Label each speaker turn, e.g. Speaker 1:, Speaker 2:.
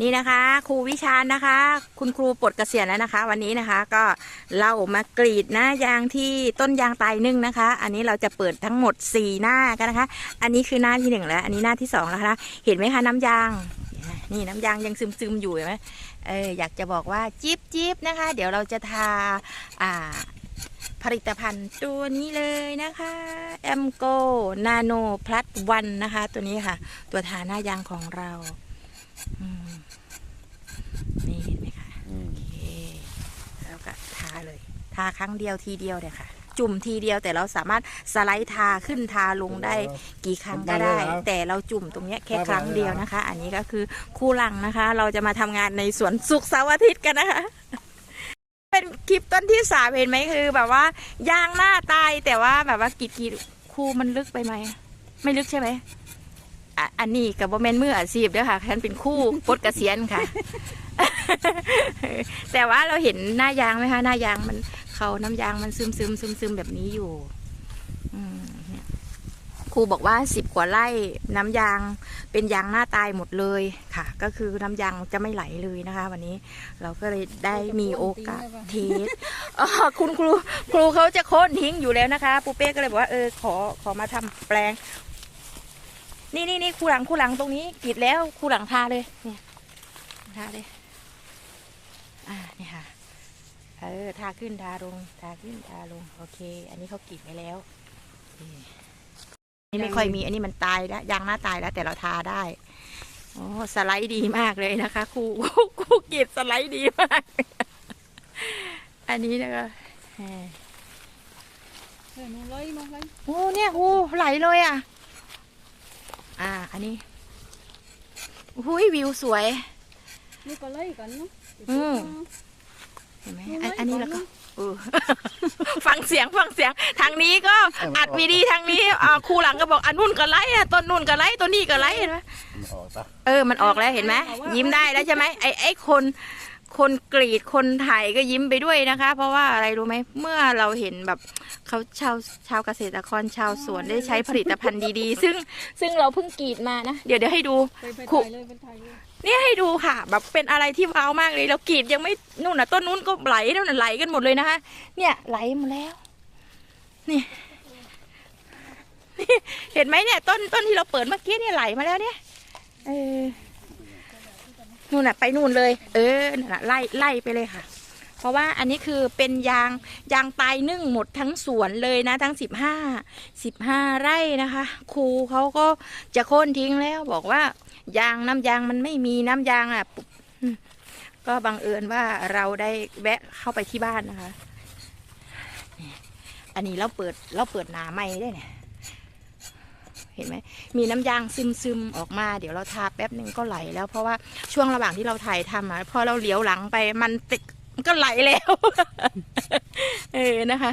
Speaker 1: นี่นะคะครูวิชาญนะคะ คุณครูปลดเกษียณแล้วนะคะ วันนี้นะคะก็เรามากรีดหน้ายางที่ต้นยางตายนึ่งนะคะ อันนี้เราจะเปิดทั้งหมด 4 หน้ากันนะคะ อันนี้คือหน้าที่หนึ่งแล้ว อันนี้หน้าที่สองแล้วนะคะเห็นไหมคะน้ำยาง นี่น้ำยางยังซึมๆอยู่เห็นไหมเอออยากจะบอกว่าจิ๊บจิ๊บนะคะ เดี๋ยวเราจะทาอ่าผลิตภัณฑ์ตัวนี้เลยนะคะแอมโกนาโนพลัสวันนะคะ ตัวนี้ค่ะ ตัวทาหน้ายางของเรา นี่เห็นไหมคะ
Speaker 2: อืม
Speaker 1: โอเคแล้วก็ทาเลย ทาครั้งเดียวทีเดียวเลยค่ะ จุ่มทีเดียวแต่เราสามารถสไลด์ทาขึ้นทาลงได้กี่ครั้งก็ได้ แต่เราจุ่มตรงเนี้ยแค่ครั้งเดียวนะคะ อันนี้ก็คือคู่หลังนะคะ เราจะมาทำงานในสวนสุขเสาร์อาทิตย์กันนะคะเป็นคลิปต้นที่สามเห็นไหมคือ แบบว่ายางหน้าตายแต่ว่าแบบว่ากรีดกรีดคูมันลึกไปไหมไม่ลึกใช่ไหม อะอันนี้กับโมเมนมืออาชีพเด้วยค่ะฉันเป็นคู่ปลดเกษียณค่ะ แต่ว่าเราเห็นหน้ายางไหมคะหน้ายางมันเขาน้ำยางมันซึมซึมซึมซึมแบบนี้อยู่อืมเนี่ยครูบอกว่าสิบกว่าไร่น้ำยางเป็นยางหน้าตายหมดเลยค่ะ ก็คือน้ำยางจะไม่ไหลเลยนะคะ วันนี้เราก็เลยได้มีโอกาสเทสอ๋อคุณครูครูเขาจะโค่นทิ้งอยู่แล้วนะคะ ปูเป้ก็เลยบอกว่าเออขอขอมาทำแปลง นี่นี่นี่คูหลังคูหลังตรงนี้กรีดแล้วคูหลังทาเลยเนี่ยทาเลย อ่าเนี่ยค่ะเออทาขึ้นทาลงทาขึ้นทาลงโอเค อันนี้เขากรีดไว้แล้วนี่ไม่ค่อยมี อันนี้มันตายแล้วยางหน้าตายแล้ว แต่เราทาได้โอ้สไลด์ดีมากเลยนะคะครูครูกรีดสไลด์ดีมาก อันนี้นะคะ
Speaker 3: เออน้องเลยน้องเลย
Speaker 1: โอ้เนี่ยครูไหลเลยอะ อ่า อันนี้หุยวิวสวย
Speaker 3: นี่ก็เลยกันเนาะ
Speaker 1: อืมเห็นไหมอันอันนี้แล้วก็เออฟังเสียงฟังเสียง ทางนี้ก็อัดวีดีทางนี้อ่าครูหลังก็บอกอันนู่นก็ไล่อะต้นนู่นก็ไล่ต้นนี้ก็ไล่เห็นไหม
Speaker 2: มันออกปะ
Speaker 1: เออมันออกแล้วเห็นไหมยิ้มได้แล้วใช่ไหมไอ้ไอ้คน คนกรีดคนถ่ายก็ยิ้มไปด้วยนะคะ เพราะว่าอะไรรู้ไหมเมื่อเราเห็นแบบเขาชาวชาวเกษตรกรชาวสวนได้ใช้ผลิตภัณฑ์ดีๆ ซึ่งซึ่งเราเพิ่งกรีดมานะ เดี๋ยวเดี๋ยวให้ดู
Speaker 3: ไปไป
Speaker 1: ครู
Speaker 3: ถ่ายเลยไปถ่ายเลย
Speaker 1: เนี่ยให้ดูค่ะ แบบเป็นอะไรที่ว้าวมากเลยเรากรีดยังไม่นู่นน่ะต้นนู้นก็ไหลนู่นน่ะไหลกันหมดเลยนะคะ เนี่ยไหลหมดแล้วนี่นี่เห็นไหมเนี่ย ต้นต้นที่เราเปิดเมื่อกี้เนี่ยไหลมาแล้วเนี่ยเออ นู่นน่ะไปนู่นเลย เออน่ะไล่ไล่ไปเลยค่ะ เพราะว่าอันนี้คือเป็นยางยางตายนึ่งหมดทั้งสวนเลยนะ ทั้งสิบห้าสิบห้าไร่นะคะ ครูเขาก็จะโค่นทิ้งแล้วบอกว่ายางน้ำยางมันไม่มีน้ำยางอะก็บังเอิญว่าเราได้แวะเข้าไปที่บ้านนะคะ อันนี้เราเปิดเราเปิดหนาไม่ได้เนี่ย เห็นไหมมีน้ำยางซึมซึมออกมา เดี๋ยวเราทาแป๊บหนึ่งก็ไหลแล้ว เพราะว่าช่วงระหว่างที่เราถ่ายทำอะพอเราเหลียวหลังไปมันติดก็ไหลแล้ว เออนะคะ